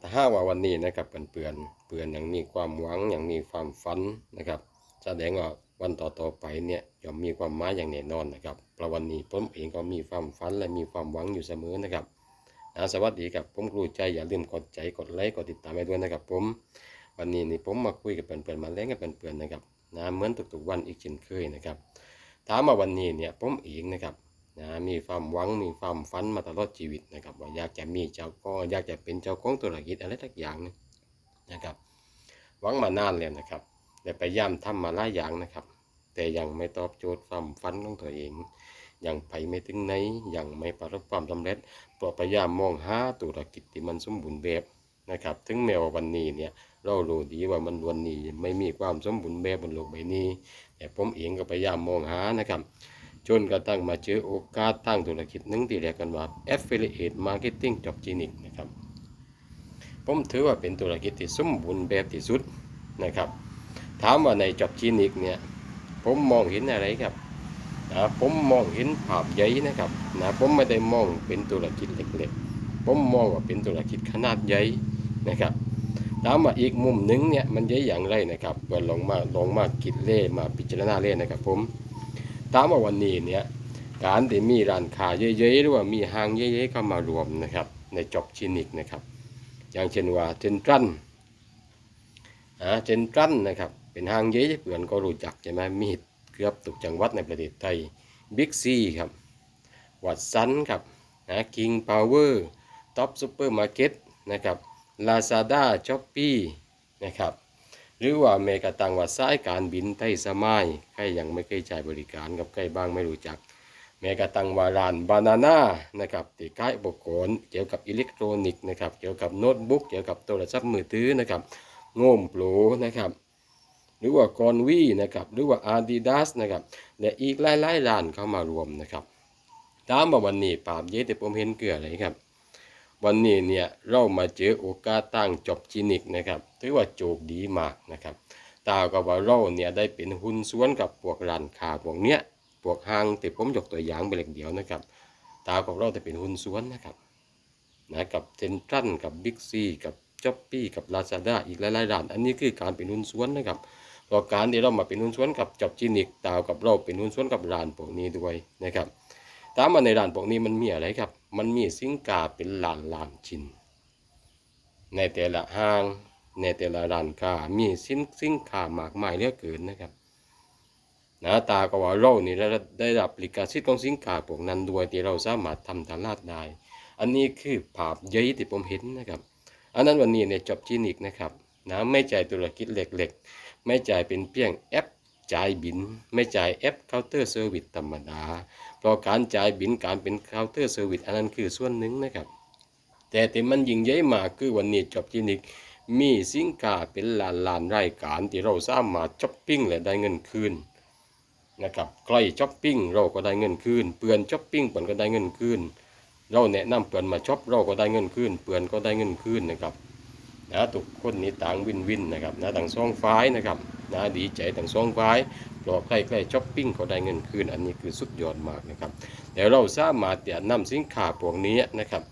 ถ้าหาว่าวันนี้นะครับเปื่อนเปื่อนเปื่อนอย่างมีความหวังอย่างมีความฝันนะครับแสดงว่าวันต่อๆไปเนี่ยย่อมมีความหมายอย่างแน่นอนนะครับเพระวันนี้ผมเองก็มีความฝันและมีความหวังอยู่เสมอนะครับนะสวัสดีครับผมครูใจอย่าลืมกดใจกดไลค์กดติดตามไปด้วยนะครับ ผม วันนี้นี่ผมมาคุยกับเพื่อนๆมาเล่นกับเพื่อนๆนะครับนะเหมือนทุกๆวันอีกเช่นเคยนะครับถามมาวันนี้เนี่ยผมเองนะครับ นะมีความหวังมีความฝันมาตลอดชีวิตนะครับ ว่าอยากจะมีเจ้าก็อยากจะเป็นเจ้าของธุรกิจอะไรสักอย่างนึงนะครับ หวังมานานแล้วนะครับแต่พยายามทำมาหลายอย่างนะครับ แต่ยังไม่ตอบโจทย์ความฝันของตัวเองยังไปไม่ถึงไหนยังไม่ประสบความสำเร็จเพราะพยายามมองหาธุรกิจที่มันสมบูรณ์แบบนะครับ ถึงแม้ว่าวันนี้เนี่ยเรารู้ดีว่ามันวันนี้ไม่มีความสมบูรณ์แบบบนโลกใบนี้ แต่ผมเองก็พยายามมองหานะครับ จนกระทั่งมาเจอโอกาสตั้งธุรกิจหนึ่งที่เรียกกันว่า Affiliate Marketing Job Genic นะครับ ผมถือว่าเป็นธุรกิจที่สมบูรณ์แบบที่สุดนะครับ ถามว่าใน Job Genic เนี่ย ผมมองเห็นอะไรครับนะผมมองเห็นภาพใหญ่นะครับนะผมไม่ได้มองเป็นธุรกิจเล็กๆ ผมมองว่าเป็นธุรกิจขนาดใหญ่นะครับถามว่าอีกมุมหนึ่งเนี่ยมันใหญ่อย่างไรนะครับเปิดลองมาลองมาคิดเล่มาพิจารณาเล่นะครับผม ถามว่าวันนี้เนี่ยการที่มีร้านค้าเยอะๆหรือว่ามีห้างเยอะๆเข้ามารวมนะครับ ในจอบชินิกนะครับ อย่างเช่นว่าเจนทรันอ่าเจนทรันนะครับ เป็นห้างเยอะๆเพื่อนก็รู้จักใช่ไหมมีเกือบทุกจังหวัดในประเทศไทยบิ๊กซีครับวัดซันครับนะคิงพาวเวอร์ท็อปซูเปอร์มาร์เก็ตนะครับลาซาด้าช้อปปี้นะครับ หรือว่าเมกะตังว่าสายการบินไทยสมัยใครยังไม่เคยใช้บริการกับใครบ้างไม่รู้จัก แม้กระทั่งว่าร้านบานาน่านะครับที่ขายอุปกรณ์เกี่ยวกับอิเล็กทรอนิกส์นะครับเกี่ยวกับโน้ตบุ๊กเกี่ยวกับโทรศัพท์มือถือนะครับโง่มโปรนะครับหรือว่ากอนวีนะครับหรือว่าอาดิดาสนะครับและอีกหลายๆร้านเข้ามารวมนะครับตามมาวันนี้ปราบเยอะแต่ผมเห็นเกลืออะไรครับ วันนี้เนี่ยเรามาเจอโอกาสตั้งจอบคลินิกนะครับถือว่าโจกดีมากนะครับตากับว่าเราเนี่ยได้เป็นหุ้นส่วนกับพวกร้านค้าพวกเนี้ยพวกห้างแต่ผมยกตัวอย่างไปเล็กเดียวนะครับ ตากับเราจะเป็นหุ้นส่วนนะครับนะกับเซนทรัลกับบิ๊กซีกับจ็อปปี้กับลาซาด้าอีกหลายๆร้าน อันนี้คือการเป็นหุ้นส่วนนะครับเพราะการที่เรามาเป็นหุ้นส่วนกับจอบคลินิกตากับเราเป็นหุ้นส่วนกับร้านพวกนี้ด้วยนะครับ ถามมาในร้านพวกนี้มันมีอะไรครับ มันมีสินค้าเป็นล้านล้านชิ้น ในแต่ละห้าง ในแต่ละร้านค้ามีสินสินค้ามากมายเหลือเกินนะครับน้าตาก็ว่าเรานี่ได้ได้รับลิขสิทธิ์ของสินค้าพวกนั้นด้วยที่เราสามารถทำตลาดได้ อันนี้คือภาพใหญ่ที่ผมเห็นนะครับ อันนั้นวันนี้ในจบจินิกนะครับนะไม่จ่ายธุรกิจเล็กๆ ไม่จ่ายเป็นเพียงแอป จ่ายบิน ไม่จ่ายแอปเคาน์เตอร์เซอร์วิสธรรมดา เพราะการจ่ายบินการเป็นเคาน์เตอร์เซอร์วิสอันนั้นคือส่วนหนึ่งนะครับ แต่ที่มันยิ่งใหญ่มากคือวันนี้จอบจินิกมีสินค้าเป็นล้านล้านรายการที่เราสามารถช้อปปิ้งและได้เงินคืนนะครับใครช้อปปิ้งเราก็ได้เงินคืนเปื่อนช้อปปิ้งเปื่อนก็ได้เงินคืนเราแนะนำเปื่อนมาช้อปเราก็ได้เงินคืนเปื่อนก็ได้เงินคืนนะครับนะทุกคนนี่ต่างวินวินนะครับนะต่างสองฝ่ายนะครับ นะดีใจต่างสองฝ่ายรอใกล้ๆช้อปปิ้งก็ได้เงินคืน อันนี้คือสุดยอดมากนะครับเดี๋ยวเราสามารถจะนำสินค้าพวกนี้นะครับ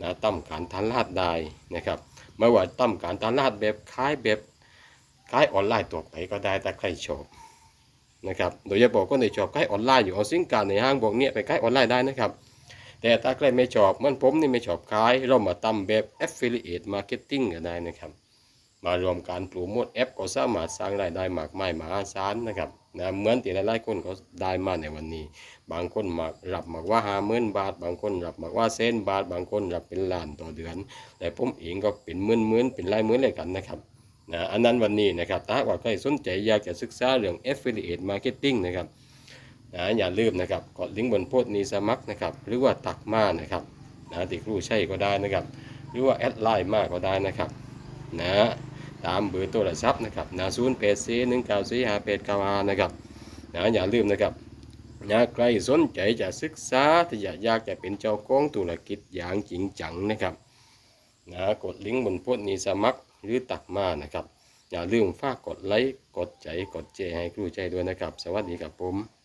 นะตั้มการตลาดได้นะครับไม่ว่าตั้มการตลาดแบบขายแบบขายออนไลน์ตัวไปก็ได้แต่ใครชอบนะครับโดยเฉพาะคนที่ชอบขายออนไลน์อยู่เอาสินค้าในห้างพวกนี้ไปขายออนไลน์ได้นะครับแต่ถ้าใครไม่ชอบมันผมนี่ไม่ชอบขาย เรามาตั้มแบบ affiliate marketing ก็ได้นะครับ มารวมการโปรโมทแอปก็สามารถสร้างรายได้มากมายมหาศาลนะครับนะเหมือนที่หลายๆคนเขาได้มาในวันนี้ บางคนมารับมากว่าห้าหมื่นบาท บางคนรับมากว่าเซนบาท บางคนรับเป็นล้านต่อเดือน แต่ผมเองก็เป็นหมื่นหมื่นเป็นรายหมื่นเลยกันนะครับนะอันนั้นวันนี้นะครับถ้าว่าใครสนใจอยากจะศึกษาเรื่อง affiliate marketing นะครับนะอย่าลืมนะครับกดลิงก์บนโพสต์นี้สมัครนะครับหรือว่าตักมานะครับนะติครูใช่ก็ได้นะครับ หรือว่าแอดไลน์มากก็ได้นะครับนะ ตามเบอร์โทรศัพท์นะครับนะศูนย์แปดสี่หนึ่งเก้าสี่ห้าแปดเก้าห้านะครับนะอย่าลืมนะครับนะใครสนใจจะศึกษาที่อยากอยากจะเป็นเจ้าของธุรกิจอย่างจริงจังนะครับนะกดลิงก์บนโพสต์นี้สมัครหรือตักมานะครับ อย่าลืมฝากกดไลค์กดใจกดแชร์ให้ครูใจด้วยนะครับ สวัสดีครับผม